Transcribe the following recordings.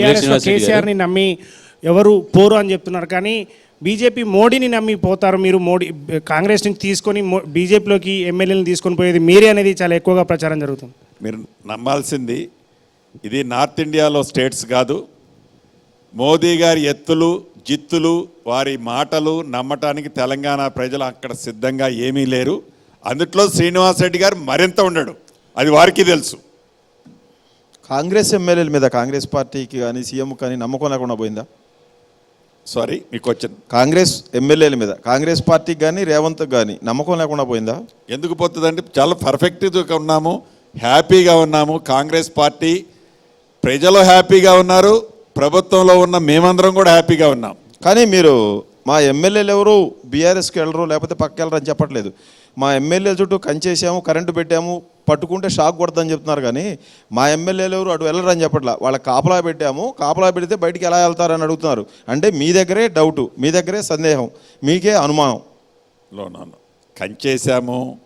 గారు. కేసీఆర్ని నమ్మి ఎవరు పోరు అని చెప్తున్నారు. కానీ బీజేపీ మోడీని నమ్మి పోతారు మీరు. మోడీ కాంగ్రెస్ నుంచి తీసుకొని బీజేపీలోకి ఎమ్మెల్యేలను తీసుకొని పోయేది మీరే అనేది చాలా ఎక్కువగా ప్రచారం జరుగుతుంది. మీరు నమ్మాల్సింది ఇది నార్త్ ఇండియాలో స్టేట్స్ కాదు. మోదీ గారి ఎత్తులు జిత్తులు వారి మాటలు నమ్మటానికి తెలంగాణ ప్రజలు అక్కడ సిద్ధంగా ఏమీ లేరు. అందుట్లో శ్రీనివాస్ రెడ్డి గారు మరింత ఉండడు. అది వారికి తెలుసు. కాంగ్రెస్ ఎమ్మెల్యేల మీద కాంగ్రెస్ పార్టీకి కానీ సీఎం కానీ నమ్మకం లేకుండా పోయిందా? సారీ మీకు వచ్చిన కాంగ్రెస్ ఎమ్మెల్యేల మీద కాంగ్రెస్ పార్టీకి కానీ రేవంత్ కానీ నమ్మకం లేకుండా పోయిందా? ఎందుకు పోతుందంటే చాలా పర్ఫెక్ట్గా ఉన్నాము హ్యాపీగా ఉన్నాము. కాంగ్రెస్ పార్టీ ప్రజలు హ్యాపీగా ఉన్నారు ప్రభుత్వంలో ఉన్న మేమందరం కూడా హ్యాపీగా ఉన్నాం. కానీ మీరు మా ఎమ్మెల్యేలు ఎవరు? బీఆర్ఎస్కి వెళ్ళరు లేకపోతే పక్క వెళ్ళరు అని చెప్పట్లేదు. మా ఎమ్మెల్యేల చుట్టూ కంచేసాము కరెంటు పెట్టాము పట్టుకుంటే షాక్ కొడదని చెప్తున్నారు కానీ మా ఎమ్మెల్యేలు ఎవరు అటు వెళ్ళరు అని చెప్పట్లా. వాళ్ళ కాపలా పెట్టాము. కాపలా పెడితే బయటికి ఎలా వెళ్తారని అడుగుతున్నారు. అంటే మీ దగ్గరే డౌటు మీ దగ్గరే సందేహం. మీకే అనుమానం. లోనాను కంచేసాము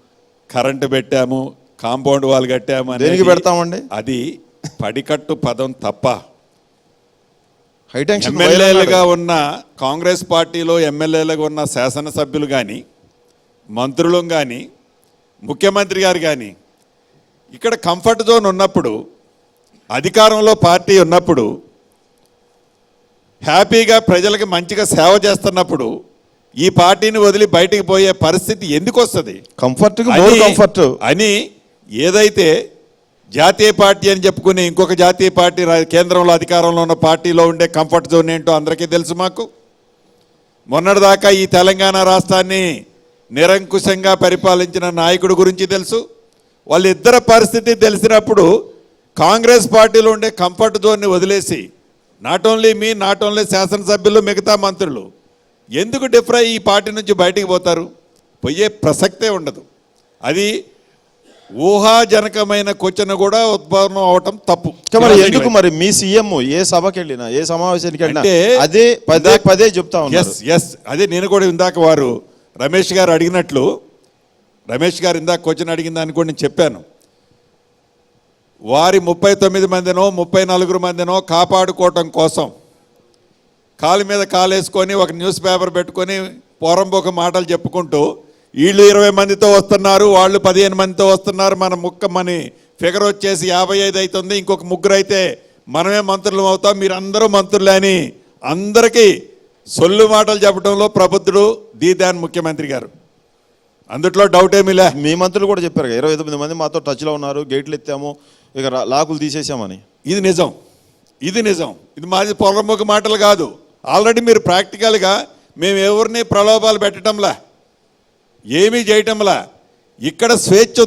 కరెంటు పెట్టాము కాంపౌండ్ వాల్ కట్టాము దేనికి పెడతామండి? అది పడికట్టు పదం తప్ప. హైటెన్షన్ ఎమ్మెల్యేలుగా ఉన్న కాంగ్రెస్ పార్టీలో ఎమ్మెల్యేలుగా ఉన్న శాసనసభ్యులు కానీ మంత్రులు కానీ ముఖ్యమంత్రి గారు కానీ ఇక్కడ కంఫర్ట్ జోన్ ఉన్నప్పుడు అధికారంలో పార్టీ ఉన్నప్పుడు హ్యాపీగా ప్రజలకు మంచిగా సేవ చేస్తున్నప్పుడు ఈ పార్టీని వదిలి బయటికి పోయే పరిస్థితి ఎందుకు వస్తుంది? అని- కంఫర్ట్ అని ఏదైతే జాతీయ పార్టీ అని చెప్పుకునే ఇంకొక జాతీయ పార్టీ కేంద్రంలో అధికారంలో ఉన్న పార్టీలో ఉండే కంఫర్ట్ జోన్ ఏంటో అందరికీ తెలుసు మాకు. మొన్నటిదాకా ఈ తెలంగాణ రాష్ట్రాన్ని నిరంకుశంగా పరిపాలించిన నాయకుడు గురించి తెలుసు. వాళ్ళిద్దరి పరిస్థితి తెలిసినప్పుడు కాంగ్రెస్ పార్టీలో ఉండే కంఫర్ట్ జోన్ని వదిలేసి నాట్ ఓన్లీ మీ నాట్ ఓన్లీ శాసనసభ్యులు మిగతా మంత్రులు ఎందుకు డిఫరై ఈ పార్టీ నుంచి బయటికి పోతారు? పోయే ప్రసక్తే ఉండదు. అది ఊహాజనకమైన క్వశ్చన్ కూడా ఉద్భవనం అవటం తప్పు. మరి ఎందుకు మరి మీ సీఎం ఏ సభకి వెళ్ళినా ఏ సమావేశానికి వెళ్ళినా అదే పదే పదే చెప్తా ఎస్ ఎస్ అదే నేను కూడా ఇందాక వారు రమేష్ గారు అడిగినట్లు రమేష్ గారు ఇందాక క్వశ్చన్ అడిగిన దాన్ని కూడా నేను చెప్పాను. వారి ముప్పై తొమ్మిది మందినో ముప్పై నలుగురు మందినో కాపాడుకోవటం కోసం కాలు మీద కాలేసుకొని ఒక న్యూస్ పేపర్ పెట్టుకొని పోరంబోక మాటలు చెప్పుకుంటూ వీళ్ళు ఇరవై మందితో వస్తున్నారు వాళ్ళు పదిహేను మందితో వస్తున్నారు మన ముక్క మని ఫిగర్ వచ్చేసి యాభై ఐదు అవుతుంది ఇంకొక ముగ్గురు అయితే మనమే మంత్రులు అవుతాం మీరు అందరూ మంత్రులే అని అందరికీ సొల్లు మాటలు చెప్పడంలో ప్రబుద్ధుడు దీదాన్ ముఖ్యమంత్రి గారు. అందుట్లో డౌట్ ఏమీ లే. మీ మంత్రులు కూడా చెప్పారు ఇరవై తొమ్మిది మంది మాతో టచ్లో ఉన్నారు గేట్లు ఎత్తాము ఇక లాకులు తీసేసామని. ఇది నిజం. ఇది నిజం. ఇది మాది పొలముఖ మాటలు కాదు. ఆల్రెడీ మీరు ప్రాక్టికల్గా మేము ఎవరిని ప్రలోభాలు పెట్టడంలా ఏమీ చేయటంలా? ఇక్కడ స్వేచ్ఛ